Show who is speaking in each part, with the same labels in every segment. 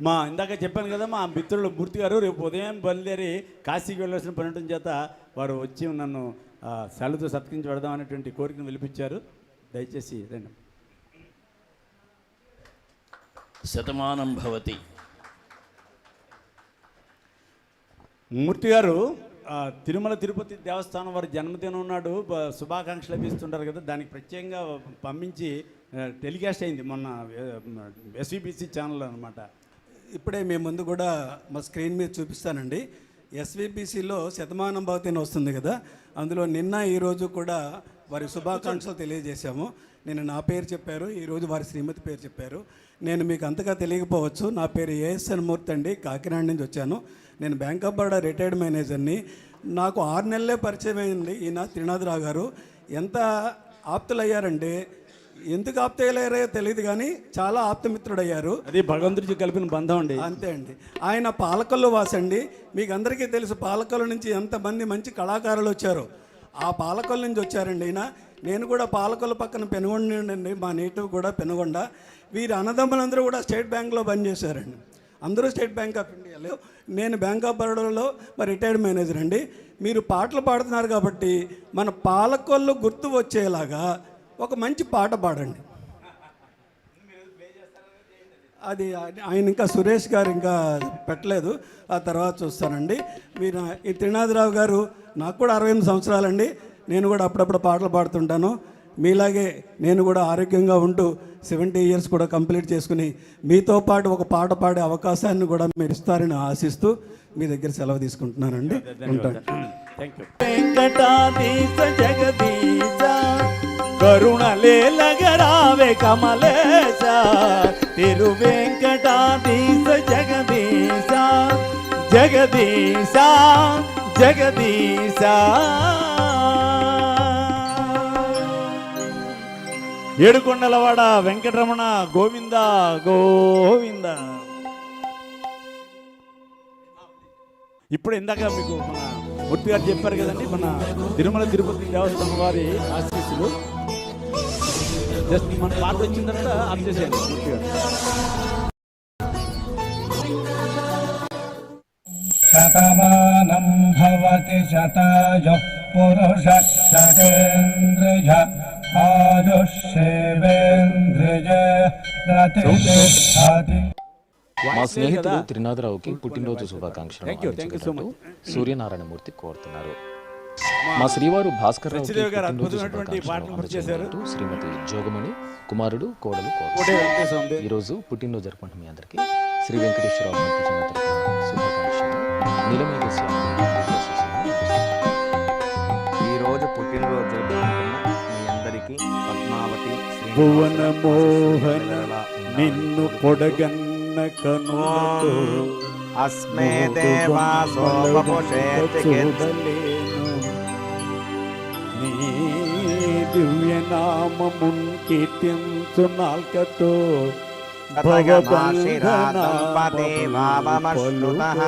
Speaker 1: మా ఇందాక చెప్పాను కదా మా మిత్రులు మూర్తి గారు రేపు ఉదయం బయలుదేరి కాశీకి వెళ్ళాల్సిన పని ఉండటం చేత వారు వచ్చి నన్ను సెలవుతో సత్కరించి పెడదాం అనేటువంటి కోరికను వెలిపించారు. దయచేసి రండి.
Speaker 2: శతమానం భవతి.
Speaker 1: మూర్తి గారు తిరుమల తిరుపతి దేవస్థానం వారి జన్మదినం నాడు బ- శుభాకాంక్షలు లభిస్తుంటారు కదా దానికి ప్రత్యేకంగా పంపించి టెలికాస్ట్ అయింది మొన్న ఎస్విబిసి ఛానల్ అనమాట
Speaker 3: ఇప్పుడే మీ ముందు కూడా మా స్క్రీన్ మీద చూపిస్తానండి. ఎస్విపిసిలో శతమానం భవతిని వస్తుంది కదా అందులో నిన్న ఈరోజు కూడా వారి శుభాకాంక్షలు తెలియజేశాము. నేను నా పేరు చెప్పారు ఈరోజు వారి శ్రీమతి పేరు చెప్పారు. నేను మీకు అంతగా తెలియకపోవచ్చు నా పేరు ఏఎస్ఎన్ మూర్తి అండి కాకినాడ నుంచి వచ్చాను. నేను బ్యాంక్ ఆఫ్ బరోడా రిటైర్డ్ మేనేజర్ని. నాకు ఆరు నెలలే పరిచయం అయింది ఈయన త్రినాథరావు గారు. ఎంత ఆప్తులయ్యారంటే ఎందుకు ఆప్తయ్యారో తెలియదు కానీ చాలా ఆప్తమిత్రుడయ్యారు.
Speaker 1: అది భగవంతుడికి కలిపిన బంధం అండి.
Speaker 3: అంతే అండి. ఆయన పాలకొల్లు వాసండి. మీకు అందరికీ తెలుసు పాలకొల్లు నుంచి ఎంతమంది మంచి కళాకారులు వచ్చారు. ఆ పాలకొల్లు నుంచి వచ్చారండి ఈయన. నేను కూడా పాలకొల్లు పక్కన పెనుగొండండి మా నేటివ్ కూడా పెనుగొండ. వీరి అన్నదమ్ములందరూ కూడా స్టేట్ బ్యాంక్లో పనిచేశారండి అందరూ స్టేట్ బ్యాంక్ ఆఫ్ ఇండియాలో. నేను బ్యాంక్ ఆఫ్ బరోడాలో మరి రిటైర్డ్ మేనేజర్ అండి. మీరు పాటలు పాడుతున్నారు కాబట్టి మన పాలకొల్లు గుర్తు వచ్చేలాగా ఒక మంచి పాట పాడండి. అది ఆయన ఇంకా సురేష్ గారు ఇంకా పెట్టలేదు. ఆ తర్వాత చూస్తానండి. మీరు ఈ త్రినాథరావు గారు నాకు కూడా అరవై ఎనిమిది సంవత్సరాలండి. నేను కూడా అప్పుడప్పుడు పాటలు పాడుతుంటాను. మీలాగే నేను కూడా ఆరోగ్యంగా ఉంటూ సెవెంటీ ఇయర్స్ కూడా కంప్లీట్ చేసుకుని మీతో పాటు ఒక పాట పాడే అవకాశాన్ని కూడా మీరు ఇస్తారని ఆశిస్తూ మీ దగ్గర సెలవు తీసుకుంటున్నానండి. ఉంటాను.
Speaker 1: కరుణలేలగరావే కమలేశ. తిరు వెంకటాదీశ జగదీశ. జగదీశ జగదీశ. ఏడుకొండలవాడ వెంకటరమణ గోవింద గోవింద. ఇప్పుడు ఇందాక మీకు మన మూర్తి గారు చెప్పారు కదండి మన తిరుమల తిరుపతి దేవస్థానం వారి ఆశీస్సులు. జస్ట్ మన పాట వచ్చిందంట తర్వాత
Speaker 4: శతమానం భవతి శతాయుః పురుషः శతేంద్రియ ఆయుష్యేంద్రియ
Speaker 5: మా స్నేహితుడు త్రినాథరావుకి పుట్టినరోజు శుభాకాంక్షలు సూర్యనారాయణమూర్తి కోరుతున్నారు. మా శ్రీవారు భాస్కర్ శ్రీమతి జోగమణి కుమారుడు కోడలు. ఈరోజు పుట్టినరోజు జరుపుకుంటున్న మీ అందరికీ శ్రీ వెంకటేశ్వర భక్తి జన తరపున శుభాకాంక్షలు. నీలమేఘ స్వామి ఆశీస్సులను అందిస్తున్నారు.
Speaker 6: ఈ రోజు పుట్టినరోజు జరుపుకుంటున్న మీ అందరికీ పద్మావతి
Speaker 1: భువన మోహన నిన్ను పొడగన్న కనులతో
Speaker 6: అస్మే చికిత్స
Speaker 1: చూడలేను. నీ దివ్యనామమున్ కీర్తించు నాల్కతో
Speaker 6: కథయమాశిరాదంపతి వామమశ్నుతః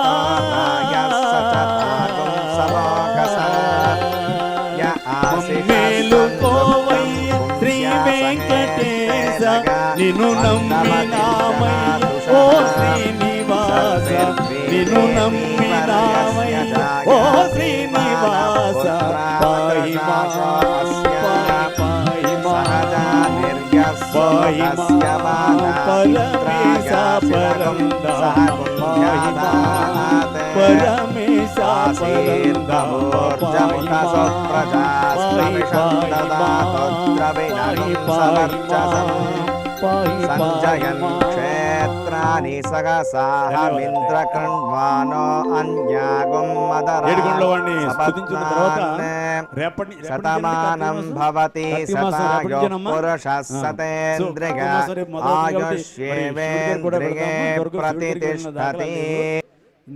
Speaker 1: నమ్మినామయ్య ఓ శ్రీనివాస నిన్ను నమ్మినామయ్య ఓ శ్రీనివాస పాయి మా పాయి మా పాయి మా పరమేశ పరంధామ పాయి మా పరమేశ
Speaker 6: సంజయన్ క్షేత్రాని సహసాహమింద్ర కృణ్వానో అన్యాగుం
Speaker 1: ఏడుకొండల వాడిని స్తుతించిన తర్వాత
Speaker 6: మదర
Speaker 1: రేపటి రేపటి
Speaker 6: శతమానం భవతి
Speaker 1: నుంచేనమ్మా?
Speaker 6: పురుష సతేంద్రియ ప్రతిష్టతి
Speaker 1: లేవు.